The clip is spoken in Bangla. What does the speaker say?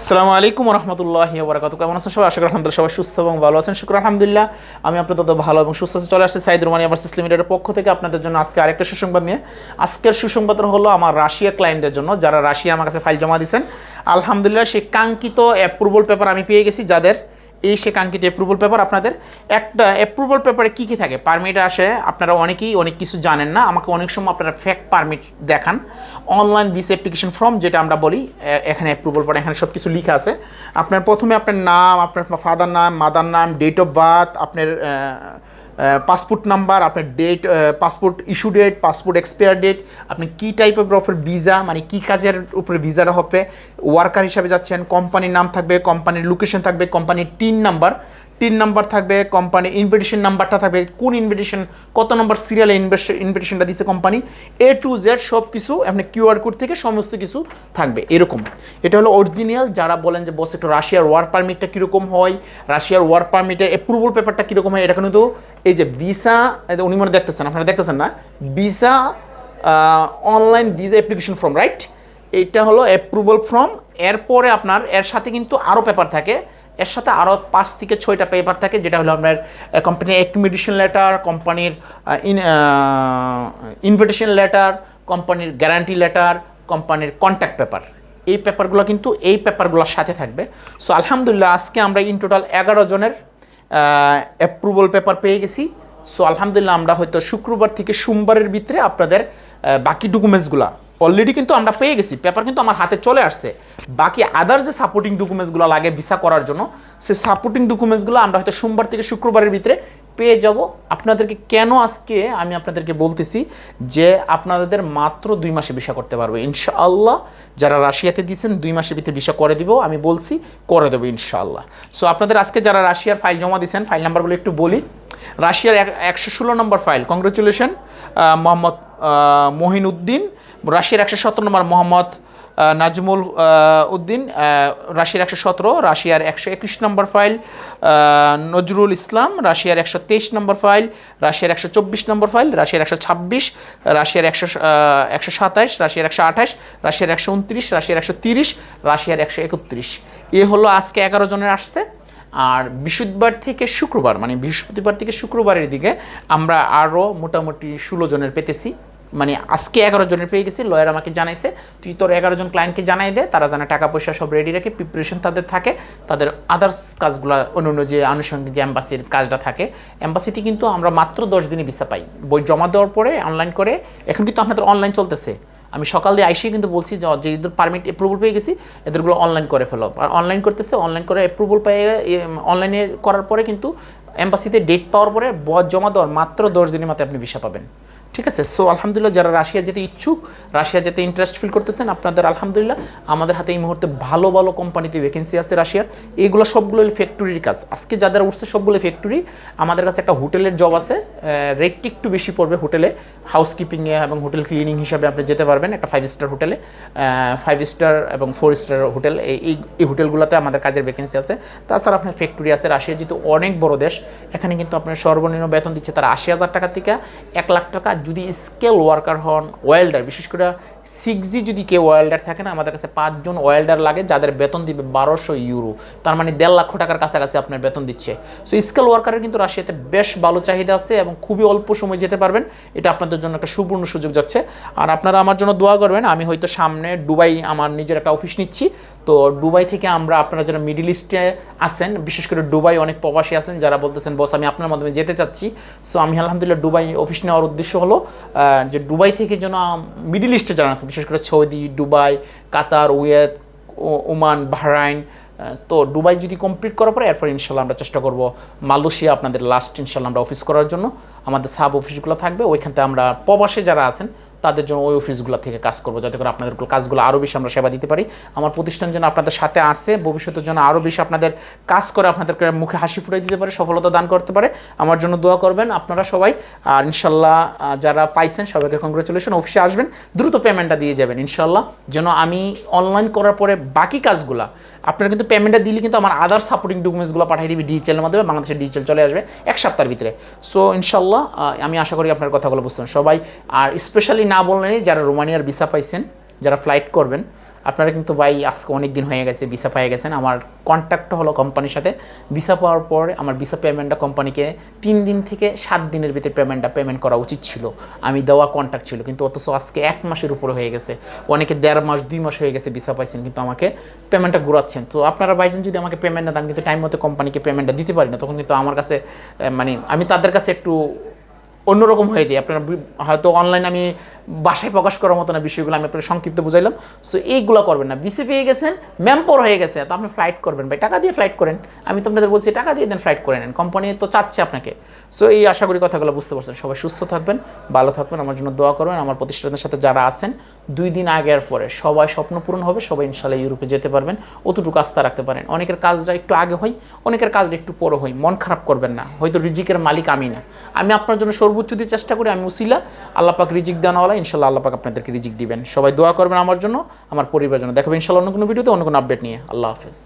আসসালামু আলাইকুম রহমতুল্লাহ বরাকাত কেমন আছেন সবাই? আশা করি আলহামদুলিল্লাহ সবাই সুস্থ এবং ভালো আছেন। শুক্র আলহামদুলিল্লাহ। আমি আপনাদের তত ভালো এবং সুস্থ চলে আসছে সাইদ রুমানি ভার্সেস লিমিটেডের পক্ষ থেকে আপনাদের জন্য আজকে আরেকটা সুসংবাদ নিয়ে। আজকের সুসংবাদ হলো আমার রাশিয়া ক্লায়েন্টদের জন্য। যারা রাশিয়া আমার কাছে ফাইল জমা দিয়েছেন, আলহামদুলিল্লাহ সেই কাঙ্ক্ষিত অ্যাপ্রুভাল পেপার আমি পেয়ে গেছি, যাদের এই সে কাঙ্ক্ষিত অ্যাপ্রুভাল পেপার আপনাদের, একটা অ্যাপ্রুভাল পেপারে কী কী থাকে? পারমিট আসে, আপনারা অনেকেই অনেক কিছু জানেন না, আমাকে অনেক সময় আপনারা ফ্যাক পারমিট দেখান। অনলাইন ভিসা অ্যাপ্লিকেশন ফর্ম যেটা আমরা বলি এখানে অ্যাপ্রুভাল পরে এখানে সব কিছু লিখা আছে। আপনার প্রথমে আপনার নাম, আপনার ফাদার নাম, মাদার নাম ডেট অফ বার্থ আপনার পাসপোর্ট নাম্বার আপনার date passport issue date passport expire date আপনি কী টাইপের অফের ভিসা মানে কী কাজের উপরে ভিসাটা হবে ওয়ার্কার হিসাবে যাচ্ছেন কোম্পানির নাম থাকবে কোম্পানির লোকেশন থাকবে কোম্পানির টিন নাম্বার টিন নাম্বার থাকবে কোম্পানির ইনভিটেশন নাম্বারটা থাকবে। কোন ইনভিটেশন কত নম্বর সিরিয়ালে ইনভিটেশনটা দিচ্ছে কোম্পানি এ টু জেড সব কিছু আপনি কিউআর কোড থেকে সমস্ত কিছু থাকবে, এরকম। এটা হলো অরিজিনাল যারা বলেন যে, বস, একটু রাশিয়ার ওয়ার পারমিটটা কীরকম হয়? রাশিয়ার ওয়ার পারমিটের অ্যাপ্রুভাল পেপারটা কীরকম হয়? এটা কিন্তু এই যে ভিসা উনি মনে দেখতেছেন, আপনারা দেখতেছেন না? Visa online visa application form right এটা হলো অ্যাপ্রুভাল ফর্ম এরপরে আপনার, এর সাথে কিন্তু আরও পেপার থাকে। এর সাথে আরও পাঁচ থেকে ছয়টা পেপার থাকে, যেটা হলো আপনার কোম্পানির অ্যাকমিডেশন লেটার কোম্পানির ইনভিটেশন লেটার কোম্পানির গ্যারান্টি লেটার কোম্পানির কন্ট্যাক্ট পেপার এই পেপারগুলো কিন্তু, এই পেপারগুলোর সাথে থাকবে। সো আলহামদুলিল্লাহ, আজকে আমরা ইন টোটাল এগারো জনের অ্যাপ্রুভাল পেপার পেয়ে গেছি। সো আলহামদুলিল্লাহ, আমরা হয়তো শুক্রবার থেকে সোমবারের ভিতরে আপনাদের বাকি ডকুমেন্টসগুলো অলরেডি কিন্তু আমরা পেয়ে গেছি পেপার কিন্তু আমার হাতে চলে আসছে। বাকি আদার যে সাপোর্টিং ডকুমেন্টসগুলো লাগে ভিসা করার জন্য, সে সাপোর্টিং ডকুমেন্টসগুলো আমরা হয়তো সোমবার থেকে শুক্রবারের ভিতরে পেয়ে যাব। আপনাদেরকে কেন আজকে আমি আপনাদেরকে বলতেছি যে আপনাদের মাত্র দুই মাসে ভিসা করতে পারবে। ইনশাআল্লাহ যারা রাশিয়াতে দিয়েছেন, দুই মাসের ভিতরে ভিসা করে দিব, আমি বলছি করে দেবো ইনশাআল্লাহ। সো আপনাদের আজকে যারা রাশিয়ার ফাইল জমা দিয়েছেন ফাইল নাম্বারগুলো একটু বলি। রাশিয়ার এক- একশো ষোলো নম্বর ফাইল কংগ্রেচুলেশন মোহাম্মদ মহিনুদ্দিন। রাশিয়ার একশো সতেরো নম্বর মোহাম্মদ নাজমুল উদ্দিন রাশিয়ার একশো সতেরো, রাশিয়ার একশো একুশ নম্বর ফাইল নজরুল ইসলাম, রাশিয়ার একশো তেইশ নম্বর ফাইল, রাশিয়ার একশো চব্বিশ নম্বর ফাইল, রাশিয়ার একশো ছাব্বিশ, রাশিয়ার একশো একশো সাতাইশ, রাশিয়ার একশো আঠাশ, রাশিয়ার একশো উনত্রিশ, রাশিয়ার একশো তিরিশ, রাশিয়ার একশো একত্রিশ। এ হলো আজকে এগারো জনের আসছে। আর বৃহস্পতিবার থেকে শুক্রবার মানে বৃহস্পতিবার থেকে শুক্রবারের দিকে আমরা আরও মোটামুটি ষোলো জনের পেতেছি। মানে আজকে এগারো জনের পেয়ে গেছি লয়ার আমাকে জানাইছে, তুই তোর এগারো জন ক্লায়েন্টকে জানাই দে, তারা জানে টাকা পয়সা সব রেডি রাখে প্রিপারেশন তাদের থাকে, তাদের আদার্স কাজগুলো অন্য অন্য যে আনুষঙ্গিক যে অ্যাম্বাসির কাজটা থাকে অ্যাম্বাসিটি কিন্তু আমরা মাত্র দশ দিনে ভিসা পাই। বই জমা দেওয়ার পরে অনলাইন করে, এখন কিন্তু আপনাদের অনলাইন চলতেছে। আমি সকাল দিয়ে আইসেই কিন্তু বলছি যে যে পারমিট অ্যাপ্রুভাল পেয়ে গেছি, এদেরগুলো অনলাইন করে ফেলো। আর অনলাইন করতেছে অনলাইন করে অ্যাপ্রুভাল পেয়ে অনলাইনে করার পরে কিন্তু এম্বাসিতে ডেট পাওয়ার পরে জমা দেওয়ার মাত্র দশ দিনের মাথায় আপনি ভিসা পাবেন। ঠিক আছে? সো আলহামদুলিল্লাহ, যারা রাশিয়া যেতে ইচ্ছুক, রাশিয়া যেতে ইন্টারেস্ট ফিল করতেছেন, আপনাদের আলহামদুলিল্লাহ, আমাদের হাতে এই মুহূর্তে ভালো ভালো কোম্পানিতে ভ্যাকেন্সি আছে রাশিয়ার। এইগুলো সবগুলো ফ্যাক্টরির কাজ। আজকে যাদের উঠছে সবগুলো ফ্যাক্টরি আমাদের কাছে একটা হোটেলের জব আছে। রেটটি একটু বেশি পড়বে হোটেলে। হাউসকিপিংয়ে এবং হোটেল ক্লিনিং হিসাবে আপনি যেতে পারবেন, একটা ফাইভ স্টার হোটেলে। ফাইভ স্টার এবং ফোর স্টার হোটেল, এই, এই- হোটেলগুলোতে আমাদের কাজের ভ্যাকেন্সি আছে। তাছাড়া আপনার ফ্যাক্টরি আছে রাশিয়া, যেহেতু অনেক বড় দেশ, এখানে কিন্তু আপনার সর্বনিম্ন বেতন দিচ্ছে তারা আশি হাজার টাকা থেকে এক লাখ টাকা যদি স্কেল ওয়ার্কার হন ওয়েল্ডার বিশেষ করে সিক্সজি যদি কেউ ওয়েল্ডার থাকে না, আমাদের কাছে পাঁচজন ওয়েল্ডার লাগে, যাদের বেতন দিবে বারোশো ইউরো তার মানে দেড় লক্ষ টাকার কাছাকাছি আপনার বেতন দিচ্ছে। সো স্কেল ওয়ার্কারের কিন্তু রাশিয়াতে বেশ ভালো চাহিদা আছে এবং খুবই অল্প সময় যেতে পারবেন। এটা আপনাদের জন্য একটা সুবর্ণ সুযোগ যাচ্ছে। আর আপনারা আমার জন্য দোয়া করবেন, আমি হয়তো সামনে দুবাই আমার নিজের একটা অফিস নিচ্ছি। তো দুবাই থেকে আমরা আপনারা যারা মিডিল ইস্টে আছেন, বিশেষ করে দুবাই অনেক প্রবাসী আছেন, যারা বলতেছেন, বস, আমি আপনার মাধ্যমে যেতে চাচ্ছি। সো আমি আলহামদুলিল্লাহ দুবাই অফিস নেওয়ার উদ্দেশ্য হলো যে দুবাই থেকে যেন মিডিল ইস্টে যারা আছে, বিশেষ করে সৌদি, দুবাই, কাতার, উয়েত, ও- ওমান, বাহরাইন তো দুবাই যদি কমপ্লিট করার পরে এরপর ইনশাল্লাহ আমরা চেষ্টা করব মালয়েশিয়া, আপনাদের লাস্ট ইনশাল্লাহ আমরা অফিস করার জন্য। আমাদের সাব অফিসগুলো থাকবে ওইখান থেকে আমরা প্রবাসে যারা আছেন তাদের জন্য ওই অফিসগুলো থেকে কাজ করব, যাতে করে আপনাদের কাজগুলো আরও বেশি আমরা সেবা দিতে পারি। আমার প্রতিষ্ঠান যেন আপনাদের সাথে আসে ভবিষ্যতের জন্য আরও বেশি আপনাদের কাজ করে আপনাদেরকে মুখে হাসি ফুটাই দিতে পারে, সফলতা দান করতে পারে। আমার জন্য দোয়া করবেন আপনারা সবাই। আর ইনশাল্লাহ যারা পাইছেন সবাইকে কংগ্রেচুলেশন অফিসে আসবেন, দ্রুত পেমেন্টটা দিয়ে যাবেন, ইনশাল্লাহ। যেন আমি অনলাইন করার পরে বাকি কাজগুলো, আপনারা কিন্তু পেমেন্টটা দিলে কিন্তু আমার আদার সাপোর্টিং ডকুমেন্টসগুলো পাঠিয়ে দিবি ডিজিটালের মাধ্যমে, বাংলাদেশের ডিজিটাল চলে আসবে এক সপ্তাহের ভিতরে। সো ইনশাল্লাহ আমি আশা করি আপনার কথাগুলো বুঝতেন সবাই। আর স্পেশালি না বললেনই যারা রোমানিয়ার ভিসা পাইছেন, যারা ফ্লাইট করবেন, আপনারা কিন্তু ভাই আজকে অনেক দিন হয়ে গেছে, ভিসা পেয়ে গেছেন। আমার কন্ট্যাক্ট হলো কোম্পানির সাথে। ভিসা পাওয়ার পর আমার ভিসা পেমেন্টটা কোম্পানিকে তিন দিন থেকে সাত দিনের ভিতরে পেমেন্টটা পেমেন্ট করা উচিত ছিল। আমি দেওয়া কন্ট্যাক্ট ছিল, কিন্তু অথচ আজকে এক মাসের উপরে হয়ে গেছে। অনেকে দেড় মাস, দুই মাস হয়ে গেছে ভিসা পাইছেন, কিন্তু আমাকে পেমেন্টটা ঘুরাচ্ছেন। তো আপনারা ভাইজান যদি আমাকে পেমেন্ট না দেন, কিন্তু টাইম মতো কোম্পানিকে পেমেন্টটা দিতে পারি না, তখন কিন্তু আমার কাছে মানে আমি তাদের কাছে একটু অন্যরকম হয়ে যায়। আপনারা হয়তো অনলাইন আমি বাসায় প্রকাশ করার মতো না বিষয়গুলো আমি আপনাকে সংক্ষিপ্ত বুঝাইলাম। সো এইগুলো করবেন না। বিসি পেয়ে গেছেন ম্যাম্পর হয়ে গেছে, তো আপনি ফ্লাইট করবেন। ভাই, টাকা দিয়ে ফ্লাইট করেন। আমি তো আপনাদের বলছি, টাকা দিয়ে দেন ফ্লাইট করে নেন। কোম্পানি তো চাচ্ছে আপনাকে। সো এই আশা করি কথাগুলো বুঝতে পারছেন। সবাই সুস্থ থাকবেন, ভালো থাকবেন, আমার জন্য দোয়া করবেন। আমার প্রতিষ্ঠানের সাথে যারা আছেন, দুই দিন আগে আর পরে সবাই স্বপ্ন পূরণ হবে, সবাই ইনশাল্লাহ ইউরোপে যেতে পারবেন। অতটুকু আস্থা রাখতে পারেন। অনেকের কাজটা একটু আগে হয়, অনেকের কাজটা একটু পরে হয়। মন খারাপ করবেন না। হয়তো রিজিকের মালিক আমি না। আমি আপনার জন্য সর্বোচ্চ দিয়ে চেষ্টা করি আমি উসিলা আল্লাপাক রিজিক দেওয়ালা ইনশাল্লাহ আল্লাপাক আপনাদেরকে রিজিক দিবেন। সবাই দোয়া করবেন আমার জন্য, আমার পরিবারের জন্য। দেখাবেন ইনশাল্লাহ অন্য কোনো ভিডিওতে, অন্য কোনো আপডেট নিয়ে। আল্লাহ হাফেজ।